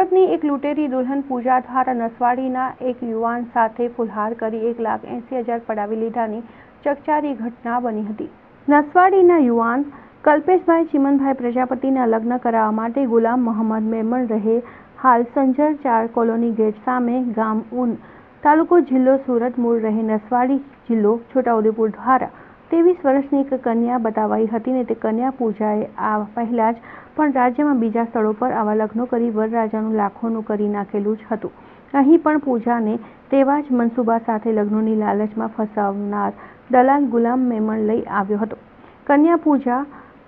સુરતની એક લૂંટેરી દુલ્હન પૂજા દ્વારા નસવાડીના એક યુવાન સાથે ફુલહાર કરી એક લાખ એંસી હજાર પડાવી લીધાની ચકચારી ઘટના બની હતી. નસવાડીના યુવાન કલ્પેશભાઈ ચિમનભાઈ પ્રજાપતિના લગ્ન કરાવવા માટે ગુલામ મોહમ્મદ મેમણ રહે હાલ સંજર ચાર કોલોની ગેટ સામે ગામ ઉન તાલુકો જિલ્લો સુરત મૂળ રહે નસવાડી જિલ્લો છોટાઉદેપુર દ્વારા ત્રેવીસ વર્ષની એક કન્યા બતાવાઈ હતી ને તે કન્યા પૂજાએ આ પહેલાં જ પણ રાજ્યમાં બીજા સ્થળો પર આવા લગ્નો કરી વરરાજાનું લાખોનું કરી નાખેલું જ હતું. અહીં પણ પૂજાને તેવા જ મનસુબા સાથે લગ્નોની લાલચમાં ફસાવનાર દલાલ ગુલામ મેમણ લઈ આવ્યો હતો. કન્યા પૂજા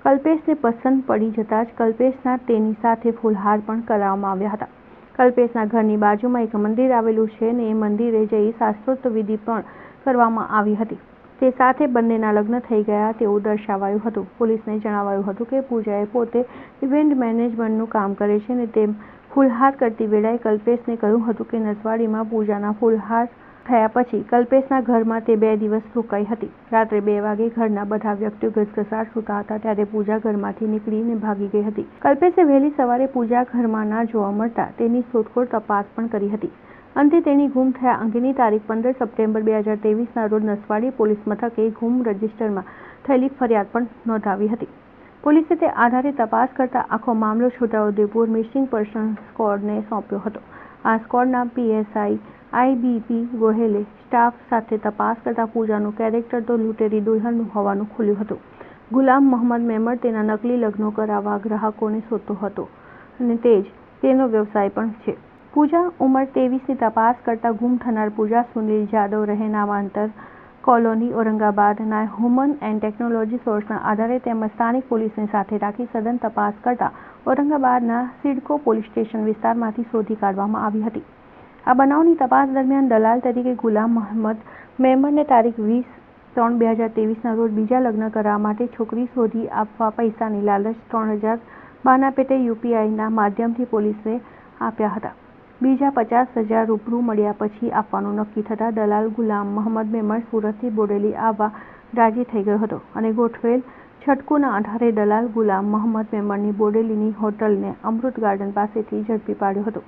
કલ્પેશને પસંદ પડી જતાં જ કલ્પેશના તેની સાથે ફૂલહાર પણ કરાવવામાં આવ્યા હતા. કલ્પેશના ઘરની બાજુમાં એક મંદિર આવેલું છે ને એ મંદિરે જઈ શાસ્ત્રોક્ત વિધિ પણ કરવામાં આવી હતી. તે સાથે બંનેના લગ્ન થઈ ગયા તેવું દર્શાવાયું હતું. પોલીસને જણાવાયું હતું કે પૂજાએ પોતે ઇવેન્ટ મેનેજમેન્ટનું કામ કરે છે અને તેમ ફૂલહાર કરતી વેળાએ કલ્પેશને કહ્યું હતું કે નસવાડીમાં પૂજાના ફૂલહાર થયા પછી કલ્પેશના ઘરમાં તે બે દિવસ રોકાઈ હતી. રાત્રે બે વાગે ઘરના બધા વ્યક્તિઓ ઘસઘસાટ સૂતા હતા ત્યારે પૂજા ઘરમાંથી નીકળીને ભાગી ગઈ હતી. કલ્પેશે વહેલી સવારે પૂજા ઘરમાં ના જોવા મળતા તેની શોધખોળ તપાસ પણ કરી હતી. અંતે તેની ગુમ થયા અંગેની તારીખ પંદર સપ્ટેમ્બર બે હજાર તેવીસના રોજ નસવાડી પોલીસ મથકે ગુમ રજિસ્ટરમાં થયેલી ફરિયાદ પણ નોંધાવી હતી. પોલીસે તે આધારે તપાસ કરતા આખો મામલો છોટાઉદેપુર મિસિંગ પર્સન સ્કોડને સોંપ્યો હતો. આ સ્કોડના પીએસઆઈ આઈબીપી ગોહેલે સ્ટાફ સાથે તપાસ કરતા પૂજાનું કેરેક્ટર તો લૂંટેરી દુલ્હનનું હોવાનું ખુલ્યું હતું. ગુલામ મોહમ્મદ મેમર તેના નકલી લગ્નો કરાવવા ગ્રાહકોને શોધતો હતો. અને તે જ તેનો વ્યવસાય પણ છે. પૂજા ઉંમર તેવીસની તપાસ કરતા ગુમ થનાર પૂજા સુનિલ જાદવ રહે નામાંતર. કોલોની ઔરંગાબાદના હ્યુમન એન્ડ ટેકનોલોજી સોર્સના આધારે તેમજ સ્થાનિક પોલીસને સાથે રાખી સઘન તપાસ કરતા ઔરંગાબાદના સિડકો પોલીસ સ્ટેશન વિસ્તારમાંથી શોધી કાઢવામાં આવી હતી. આ બનાવની તપાસ દરમિયાન દલાલ તરીકે ગુલામ મહંમદ મેમરને તારીખ વીસ ત્રણ બે હજાર ત્રેવીસના રોજ બીજા લગ્ન કરવા માટે છોકરી શોધી આપવા પૈસાની લાલચ ત્રણ હજાર બાનાપેટે યુપીઆઈના માધ્યમથી પોલીસે આપ્યા હતા. બીજા પચાસ હજાર રૂબરૂ મળ્યા પછી આપવાનું નક્કી થતાં દલાલ ગુલામ મોહમ્મદ મેમણ સુરતથી બોડેલી આવવા રાજી થઈ ગયો હતો અને ગોઠવેલ છટકુના આધારે દલાલ ગુલામ મહંમદ મેમણની બોડેલીની હોટલને અમૃત ગાર્ડન પાસેથી ઝડપી પાડ્યો હતો.